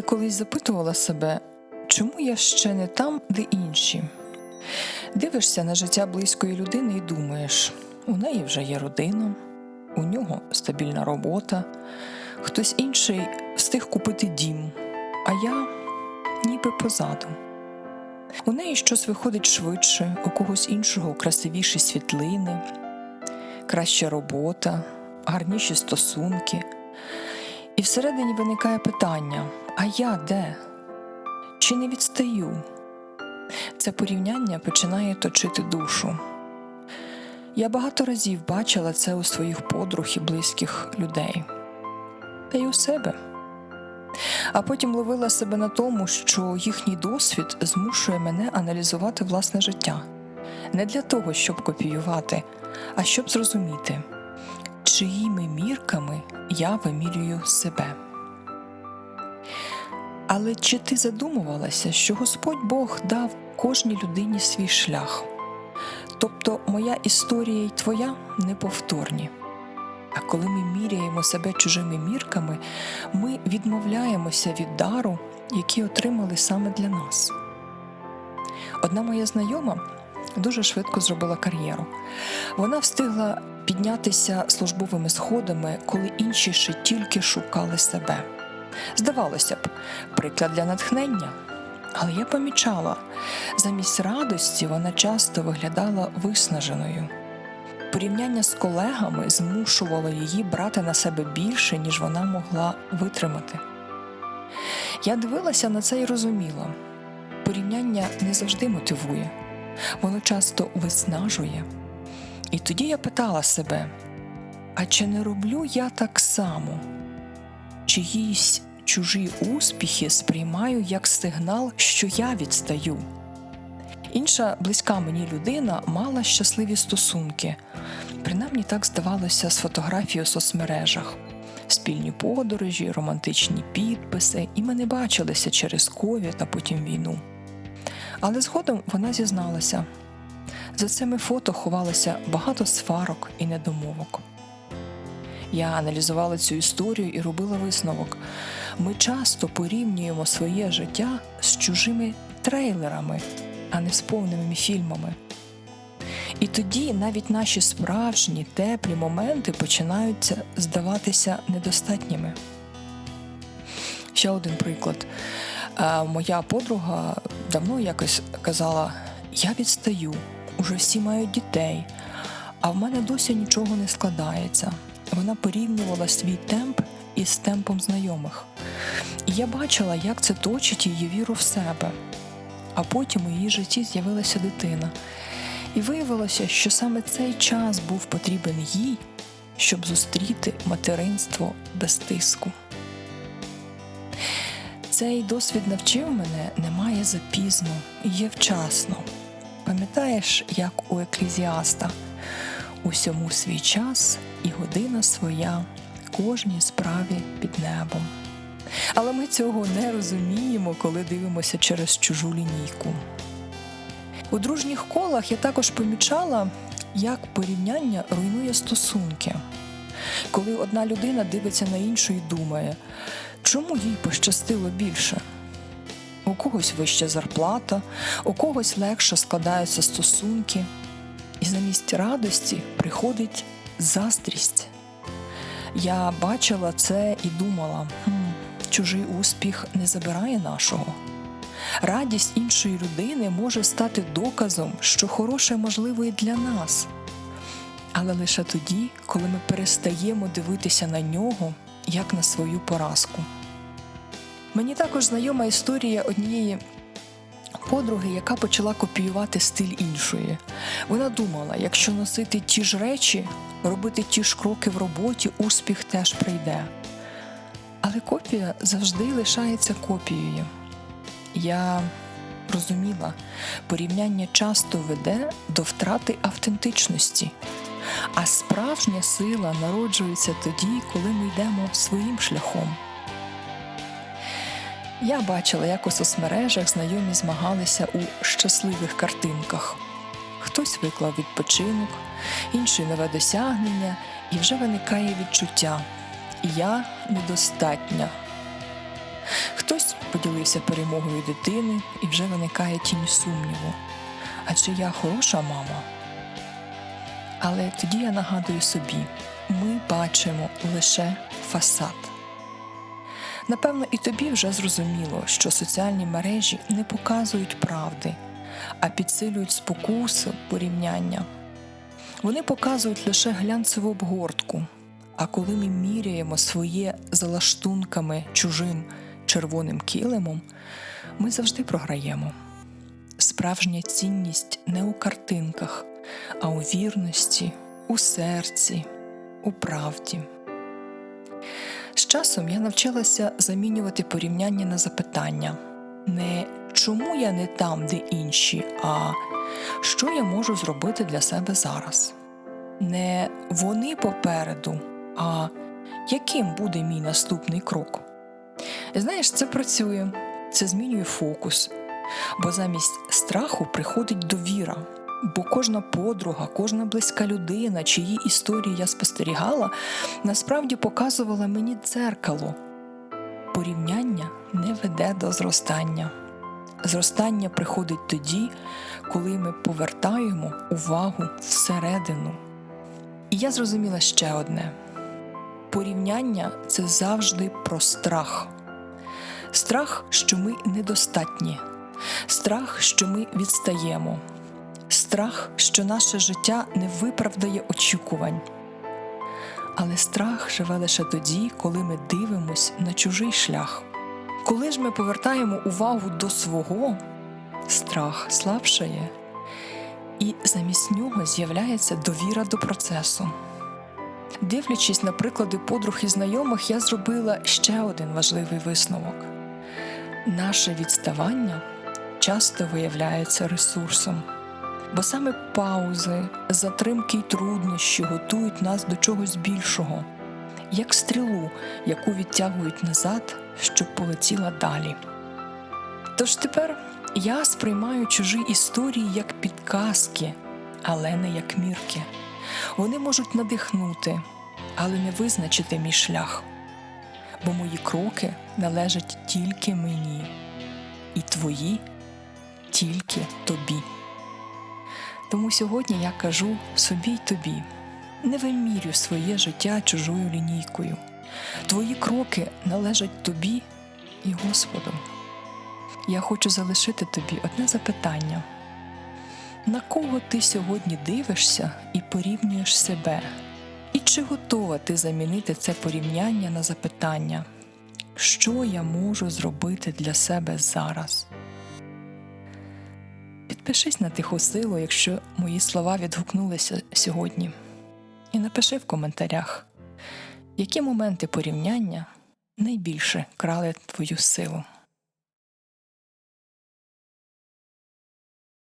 Ти колись запитувала себе, чому я ще не там, де інші? Дивишся на життя близької людини і думаєш, у неї вже є родина, у нього стабільна робота, хтось інший встиг купити дім, а я ніби позаду. У неї щось виходить швидше, у когось іншого красивіші світлини, краща робота, гарніші стосунки. І всередині виникає питання: а я де? Чи не відстаю? Це порівняння починає точити душу. Я багато разів бачила це у своїх подруг і близьких людей, та й у себе. А потім ловила себе на тому, що їхній досвід змушує мене аналізувати власне життя не для того, щоб копіювати, а щоб зрозуміти, чиїми мірками я вимірюю себе. Але чи ти задумувалася, що Господь Бог дав кожній людині свій шлях? Тобто моя історія й твоя неповторні. А коли ми міряємо себе чужими мірками, ми відмовляємося від дару, який отримали саме для нас. Одна моя знайома дуже швидко зробила кар'єру. Вона встигла піднятися службовими сходами, коли інші ще тільки шукали себе. Здавалося б, приклад для натхнення. Але я помічала, замість радості вона часто виглядала виснаженою. Порівняння з колегами змушувало її брати на себе більше, ніж вона могла витримати. Я дивилася на це і розуміла порівняння не завжди мотивує, воно часто виснажує. І тоді я питала себе: а чи не роблю я так само? Чиїсь чужі успіхи сприймаю як сигнал, що я відстаю. Інша близька мені людина мала щасливі стосунки, принаймні так здавалося з фотографій у соцмережах, спільні подорожі, романтичні підписи, і ми не бачилися через ковід, а потім війну. Але згодом вона зізналася за цими фото ховалося багато сварок і недомовок. Я аналізувала цю історію і робила висновок. Ми часто порівнюємо своє життя з чужими трейлерами, а не з повними фільмами. І тоді навіть наші справжні теплі моменти починають здаватися недостатніми. Ще один приклад. Е, Моя подруга давно якось казала: я відстаю, уже всі мають дітей, а в мене досі нічого не складається. Вона порівнювала свій темп із темпом знайомих. І я бачила, як це точить її віру в себе. А потім у її житті з'явилася дитина. І виявилося, що саме цей час був потрібен їй, щоб зустріти материнство без тиску. Цей досвід навчив мене немає запізно, є вчасно. Пам'ятаєш, як у еклезіаста усьому свій час і година своя кожній справі під небом. Але ми цього не розуміємо, коли дивимося через чужу лінійку. У дружніх колах я також помічала, як порівняння руйнує стосунки. Коли одна людина дивиться на іншу і думає, чому їй пощастило більше? У когось вища зарплата, у когось легше складаються стосунки, і замість радості приходить заздрість. Я бачила це і думала, хм, чужий успіх не забирає нашого. Радість іншої людини може стати доказом, що хороше можливо і для нас. Але лише тоді, коли ми перестаємо дивитися на нього як на свою поразку. Мені також знайома історія однієї подруги, яка почала копіювати стиль іншої. Вона думала, якщо носити ті ж речі, робити ті ж кроки в роботі, успіх теж прийде. Але копія завжди лишається копією. Я розуміла, порівняння часто веде до втрати автентичності, а справжня сила народжується тоді, коли ми йдемо своїм шляхом. Я бачила, як у соцмережах знайомі змагалися у щасливих картинках. Хтось виклав відпочинок, інший нове досягнення, і вже виникає відчуття я недостатня. Хтось поділився перемогою дитини і вже виникає тінь сумніву. А чи я хороша мама? Але тоді я нагадую собі: ми бачимо лише фасад. Напевно, і тобі вже зрозуміло, що соціальні мережі не показують правди, а підсилюють спокусу порівняння. Вони показують лише глянцеву обгортку. А коли ми міряємо своє за лаштунками чужим червоним килимом, ми завжди програємо. Справжня цінність не у картинках, а у вірності, у серці, у правді. З часом я навчилася замінювати порівняння на запитання не чому я не там, де інші, а що я можу зробити для себе зараз. Не вони попереду, а яким буде мій наступний крок. Знаєш, це працює, це змінює фокус, бо замість страху приходить довіра. Бо кожна подруга, кожна близька людина, чиї історії я спостерігала, насправді показувала мені дзеркало. Порівняння не веде до зростання. Зростання приходить тоді, коли ми повертаємо увагу всередину. І я зрозуміла ще одне: порівняння це завжди про страх. Страх, що ми недостатні, страх, що ми відстаємо, страх, що наше життя не виправдає очікувань. Але страх живе лише тоді, коли ми дивимось на чужий шлях. Коли ж ми повертаємо увагу до свого, страх слабшає, і замість нього з'являється довіра до процесу. Дивлячись на приклади подруг і знайомих, я зробила ще один важливий висновок: наше відставання часто виявляється ресурсом, бо саме паузи, затримки й труднощі готують нас до чогось більшого, як стрілу, яку відтягують назад, щоб полетіла далі. Тож тепер я сприймаю чужі історії як підказки, але не як мірки. Вони можуть надихнути, але не визначити мій шлях, бо мої кроки належать тільки мені, і твої тільки тобі. Тому сьогодні я кажу собі й тобі: не вимірюй своє життя чужою лінійкою. Твої кроки належать тобі і Господу. Я хочу залишити тобі одне запитання: на кого ти сьогодні дивишся і порівнюєш себе? І чи готова ти замінити це порівняння на запитання, що я можу зробити для себе зараз? Підпишись на тиху силу, якщо мої слова відгукнулися сьогодні, і напиши в коментарях, які моменти порівняння найбільше крали твою силу.